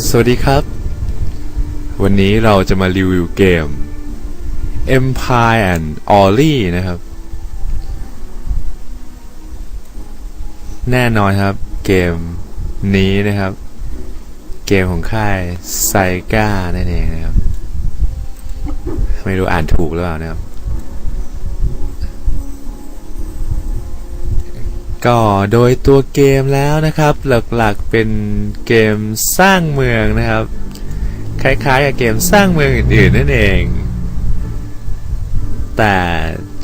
สวัสดีครับ วันนี้เราจะมารีวิวเกม Empire and Ollie นะครับ แน่นอนครับ เกมนี้นะครับ เกมของค่ายไซก้านั่นเองนะครับ ไม่รู้อ่านถูกหรือเปล่านะครับ ก็โดยตัวเกมแล้วนะครับ หลักๆเป็นเกมสร้างเมืองนะครับ คล้ายๆกับเกมสร้างเมืองอื่นๆนั่นเอง แต่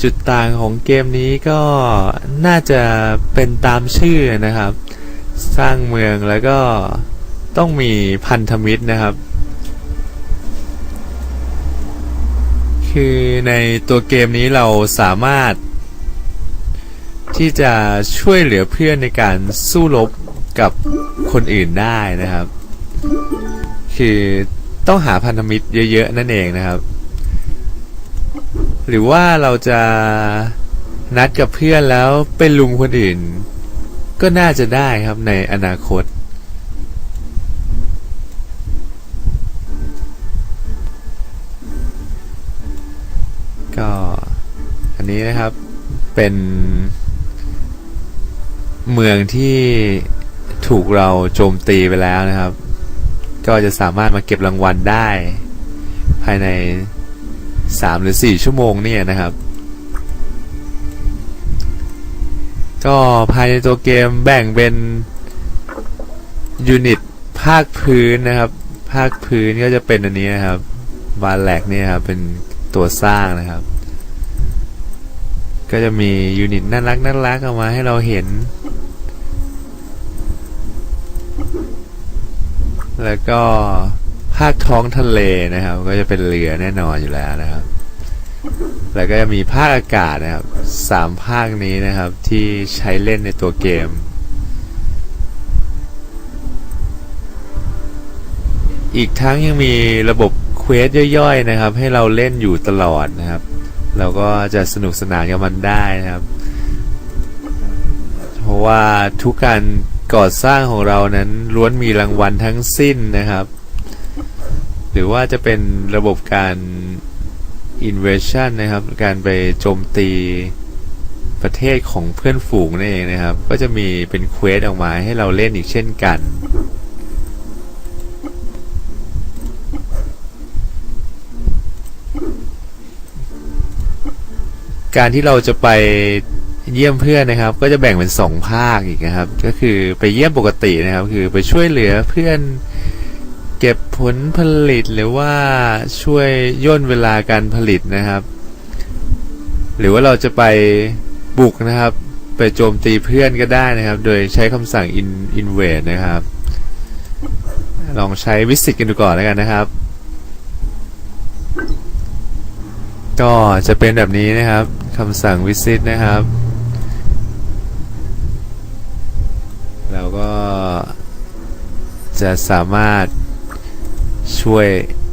จุดต่างของเกมนี้ก็น่าจะเป็นตามชื่อนะครับ สร้างเมืองแล้วก็ต้องมีพันธมิตรนะครับ คือในตัวเกมนี้เราสามารถ ที่จะช่วยเหลือเพื่อนในการสู้รบกับคนอื่นได้นะครับ คือต้องหาพันธมิตรเยอะ ๆ นั่นเองนะครับ หรือว่าเราจะนัดกับเพื่อนแล้วเป็นลุงคนอื่น ก็น่าจะได้ครับในอนาคต ก็อันนี้นะครับเป็น เมืองที่ถูกเราโจมตีไปแล้วนะครับ ก็จะสามารถมาเก็บรางวัลได้ ภายใน 3 หรือ 4 ชั่วโมงเนี่ยนะครับ ก็ภายในตัวเกมแบ่งเป็นยูนิตภาคพื้นนะครับ ภาคพื้นก็จะเป็นอันนี้นะครับบาแหลกเนี่ยครับเป็นตัวสร้างนะครับ ก็จะมียูนิตน่ารักน่ารักออกมาให้เราเห็น แล้วก็ภาคท้องทะเลนะครับ ก็จะเป็นเรือแน่นอนอยู่แล้วนะครับ แล้วก็จะมีภาคอากาศนะครับสามภาคนี้นะครับที่ใช้เล่นในตัวเกม อีกทั้งยังมีระบบเควสย่อยๆนะครับ ให้เราเล่นอยู่ตลอดนะครับ เราก็จะสนุกสนานกับมันได้นะครับ เพราะว่าทุกการ ก่อสร้างของเรานั้นล้วนมีรางวัลทั้งสิ้นนะครับ หรือว่าจะเป็นระบบการ invasion นะครับ การไปโจมตีประเทศของเพื่อนฝูงนั่นเองนะครับ ก็จะมีเป็นเควสออกมาให้เราเล่นอีกเช่นกัน การที่เราจะไป เยี่ยมเพื่อนนะครับ ก็จะแบ่งเป็นสองภาคอีกนะครับ ก็คือไปเยี่ยมปกตินะครับ คือไปช่วยเหลือเพื่อนเก็บผลผลิตหรือว่าช่วยย่นเวลาการผลิตนะครับ หรือว่าเราจะไปบุกนะครับ ไปโจมตีเพื่อนก็ได้นะครับ โดยใช้คำสั่ง in invade นะครับ ลองใช้วิสิตกันดูก่อนแล้วกันนะครับ ก็จะเป็นแบบนี้นะครับคำสั่งวิสิตนะครับ เราก็ จะสามารถช่วย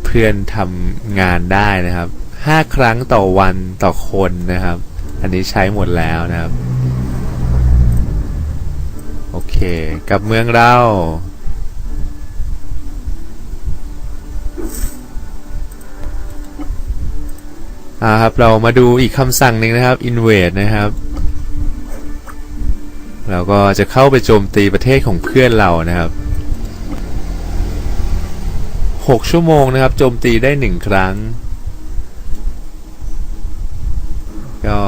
เพื่อนทำงานได้นะครับ 5 ครั้งต่อวันต่อคนนะครับ อันนี้ใช้หมดแล้วนะครับ โอเค กับเมืองเราอ่าครับ เรามาดูอีกคำสั่งหนึ่งนะครับ invade นะครับ เราก็จะเข้าไปโจมตีประเทศของเพื่อนเรานะครับ 6 ชั่วโมงนะครับ โจมตีได้ 1 ครั้ง ก็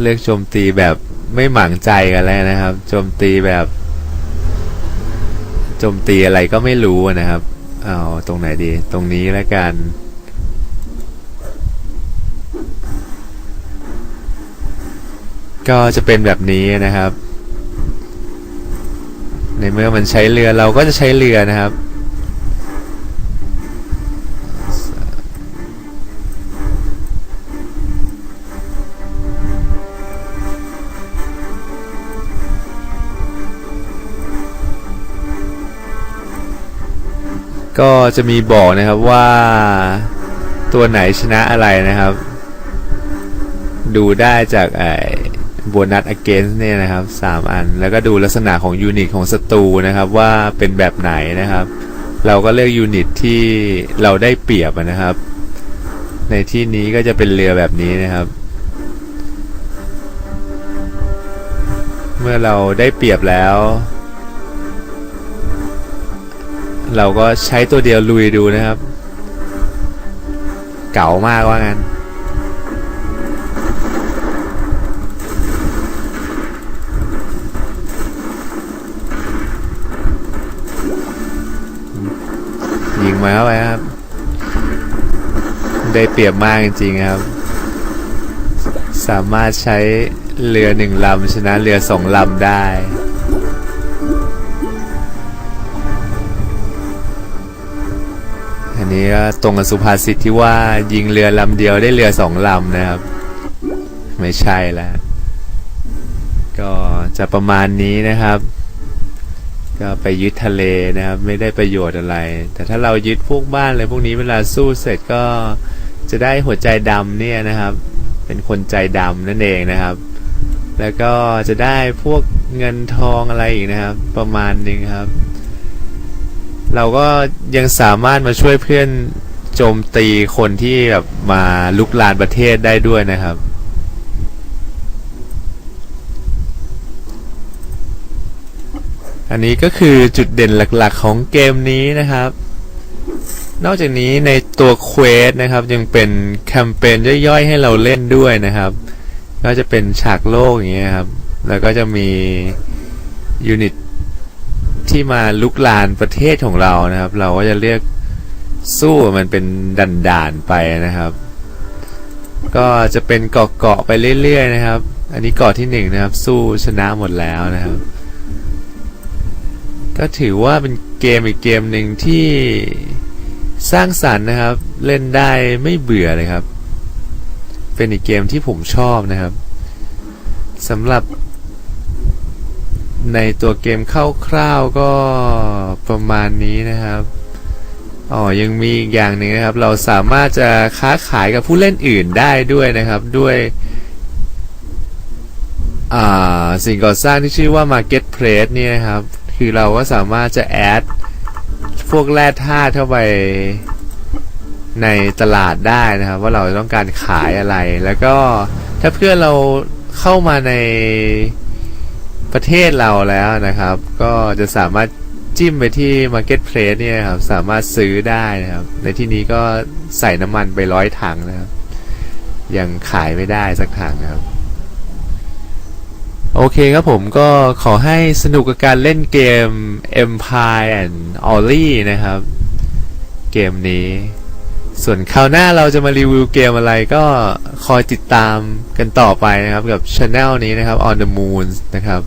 เลือกโจมตีแบบไม่หมางใจกันแล้วนะครับ โจมตีแบบ โจมตีอะไรก็ไม่รู้นะครับ เอาตรงไหนดี ตรงนี้แล้วกัน ก็จะเป็นแบบนี้นะครับ ในเมื่อมันใช้เรือเราก็จะใช้เรือนะครับ ก็จะมีบอกนะครับว่าตัวไหนชนะอะไรนะครับ ดูได้จากไอ้โบนัส against เนี่ยนะครับสามอัน แล้วก็ดูลักษณะของยูนิตของศัตรูนะครับว่าเป็นแบบไหนนะครับ เราก็เลือกยูนิตที่เราได้เปรียบนะครับ ในที่นี้ก็จะเป็นเรือแบบนี้นะครับ เมื่อเราได้เปรียบแล้ว เราก็ใช้ตัวเดียวลุยดูนะครับ เก๋ามากว่างั้นยิงมาเข้าไปครับ ได้เปรียบมากจริงๆครับ สามารถใช้เรือหนึ่งลำชนะเรือสองลำได้ นนี้ก็ตรงกับสุภาษิตที่ว่ายิงเรือลำเดียวได้เรือสองลำนะครับ ไม่ใช่แล้ว ก็จะประมาณนี้นะครับ ก็ไปยึดทะเลนะครับ ไม่ได้ประโยชน์อะไร แต่ถ้าเรายึดพวกบ้านอะไรพวกนี้เวลาสู้เสร็จก็จะได้หัวใจดำเนี่ยนะครับ เป็นคนใจดำนั่นเองนะครับ แล้วก็จะได้พวกเงินทองอะไรอีกนะครับ ประมาณนึงครับ เราก็ยังสามารถมาช่วยเพื่อนโจมตีคนที่แบบมาลุกลานประเทศได้ด้วยนะครับ อันนี้ก็คือจุดเด่นหลักๆของเกมนี้นะครับ นอกจากนี้ในตัวเควสนะครับ ยังเป็นแคมเปญย่อยๆให้เราเล่นด้วยนะครับ ก็จะเป็นฉากโลกอย่างเงี้ยครับ แล้วก็จะมียูนิต ที่มาลุกลานประเทศของเรานะครับ เราก็จะเรียกสู้มันเป็นดันดานไปนะครับ ก็จะเป็นเกาะๆไปเรื่อยๆนะครับ อันนี้เกาะที่หนึ่งนะครับ สู้ชนะหมดแล้วนะครับ ก็ถือว่าเป็นเกมอีกเกมหนึ่งที่สร้างสรรค์นะครับ เล่นได้ไม่เบื่อเลยครับ เป็นอีกเกมที่ผมชอบนะครับสำหรับ ในตัวเกมคร่าวๆก็ประมาณนี้นะครับอ๋อยังมีอีกอย่างหนึ่งนะครับ เราสามารถจะค้าขายกับผู้เล่นอื่นได้ด้วยนะครับ ด้วยสิ่งก่อสร้างที่ชื่อว่า Marketplace เนี่ยนะครับ คือเราก็สามารถจะแอดพวกแร่ธาตุเข้าไปในตลาดได้นะครับ ว่าเราต้องการขายอะไร แล้วก็ถ้าเพื่อนเราเข้ามาใน ประเทศเราแล้วนะครับ ก็จะสามารถจิ้มไปที่ Marketplace เนี่ยครับสามารถซื้อได้นะครับ ในที่นี้ก็ใส่น้ำมันไปร้อยถังนะครับ ยังขายไม่ได้สักถังนะครับ โอเคครับผมก็ขอให้สนุกกับการเล่นเกม Empire and Olly นะครับ เกมนี้ ส่วนคราวหน้าเราจะมารีวิวเกมอะไรก็คอยติดตามกันต่อไปนะครับกับช anel นี้นะครับ On the Moon นะครับ